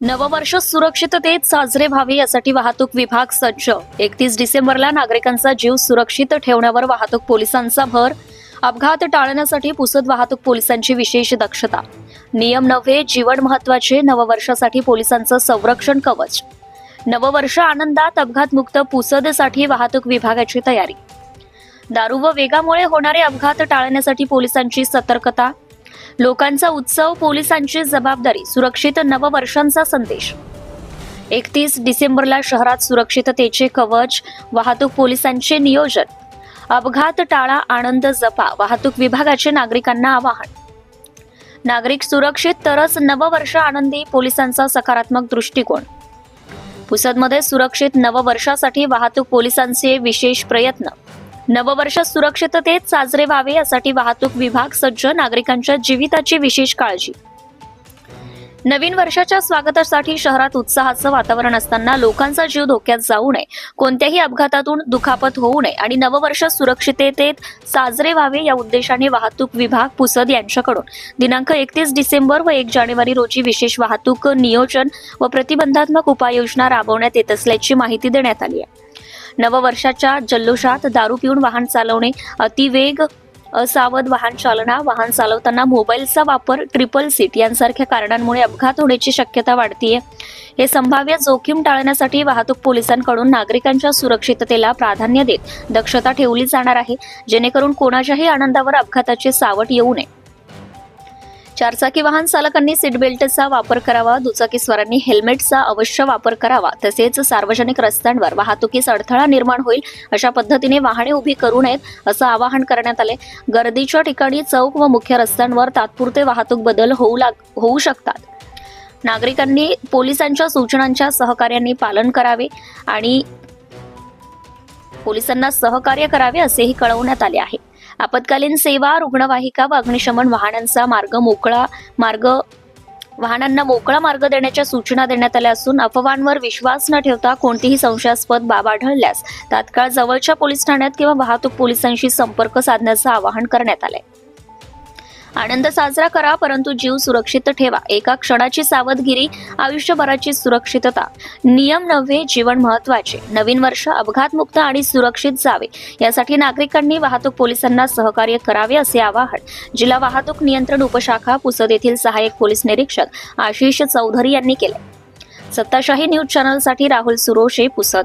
नववर्ष सुरक्षिततेत साजरे व्हावे यासाठी वाहतूक विभाग सज्ज. एकतीस डिसेंबरला नागरिकांचा जीव सुरक्षित ठेवण्यावर वाहतूक पोलिसांचा भर. अपघात टाळण्यासाठी पुसद वाहतूक पोलिसांची विशेष दक्षता. नियम नव्हे जीवन महत्त्वाचे नववर्षासाठी पोलिसांचं संरक्षण कवच. नववर्ष आनंदात अपघातमुक्त पुसदसाठी वाहतूक विभागाची तयारी. दारू व वेगामुळे होणारे अपघात टाळण्यासाठी पोलिसांची सतर्कता. लोकांचा उत्सव पोलिसांची जबाबदारी सुरक्षित नववर्षांचा संदेश. एकतीस डिसेंबरला शहरात सुरक्षिततेचे कवच वाहतूक पोलिसांचे नियोजन. अपघात टाळा आनंद जपा वाहतूक विभागाचे नागरिकांना आवाहन. नागरिक सुरक्षित तरच नववर्ष आनंदी पोलिसांचा सकारात्मक दृष्टिकोन. पुसदमध्ये सुरक्षित नववर्षासाठी वाहतूक पोलिसांचे विशेष प्रयत्न. नववर्ष सुरक्षिततेत साजरे व्हावे यासाठी वाहतूक विभाग सज्ज नागरिकांच्या जीविताची विशेष काळजी. नवीन वर्षाच्या स्वागतासाठी शहरात उत्साहाचं वातावरण असताना लोकांचा जीव धोक्यात जाऊ नये कोणत्याही अपघातातून दुखापत होऊ नये आणि नववर्ष सुरक्षिततेत साजरे व्हावे या उद्देशाने वाहतूक विभाग पुसद यांच्याकडून. दिनांक एकतीस डिसेंबर व एक जानेवारी रोजी विशेष वाहतूक नियोजन व प्रतिबंधात्मक उपाययोजना राबवण्यात येत असल्याची माहिती देण्यात आली आहे. नववर्षाच्या जल्लोषात दारू पिऊन वाहन चालवणे अतिवेग असावध वाहन चालना वाहन चालवताना मोबाईलचा वापर ट्रिपल सीट यांसारख्या कारणांमुळे अपघात होण्याची शक्यता वाढतीये. हे संभाव्य जोखीम टाळण्यासाठी वाहतूक पोलिसांकडून नागरिकांच्या सुरक्षिततेला प्राधान्य देत दक्षता ठेवली जाणार आहे जेणेकरून कोणाच्याही आनंदावर अपघाताचे सावट येऊ नये. चारचाकी वाहन चालकांनी सीट बेल्टचा वापर करावा दुचाकीस्वारांनी हेल्मेटचा अवश्य वापर करावा. तसेच सार्वजनिक रस्त्यांवर वाहतुकीस अडथळा निर्माण होईल अशा पद्धतीने वाहने उभी करू नयेत असं आवाहन करण्यात आले. गर्दीच्या ठिकाणी चौक व मुख्य रस्त्यांवर तात्पुरते वाहतूक बदल होऊ लाग होऊ शकतात. नागरिकांनी पोलिसांच्या सूचनांच्या सहकार्यांनी पालन करावे आणि पोलिसांना सहकार्य करावे असेही कळवण्यात आले आहे. आपत्कालीन सेवा रुग्णवाहिका व अग्निशमन वाहनांचा मार्ग मोकळा मार्ग वाहनांना मोकळा मार्ग देण्याच्या सूचना देण्यात आल्या असून अफवांवर विश्वास न ठेवता कोणतीही संशयास्पद बाब आढळल्यास तात्काळ जवळच्या पोलीस ठाण्यात किंवा वाहतूक पोलिसांशी संपर्क साधण्याचं आवाहन करण्यात आलंय. आनंद साजरा करा परंतु जीव सुरक्षित ठेवा. एका क्षणाची सावधगिरी आयुष्यभराची सुरक्षितता. नियम नव्हे जीवन महत्त्वाचे नवीन वर्ष अपघातमुक्त आणि सुरक्षित जावे. यासाठी नागरिकांनी वाहतूक पोलिसांना सहकार्य करावे असे आवाहन. जिल्हा वाहतूक नियंत्रण उपशाखा पुसद येथील सहाय्यक पोलीस निरीक्षक आशिष चौधरी यांनी केले. सत्ताशाही न्यूज चॅनलसाठी राहुल सुरोशे पुसद.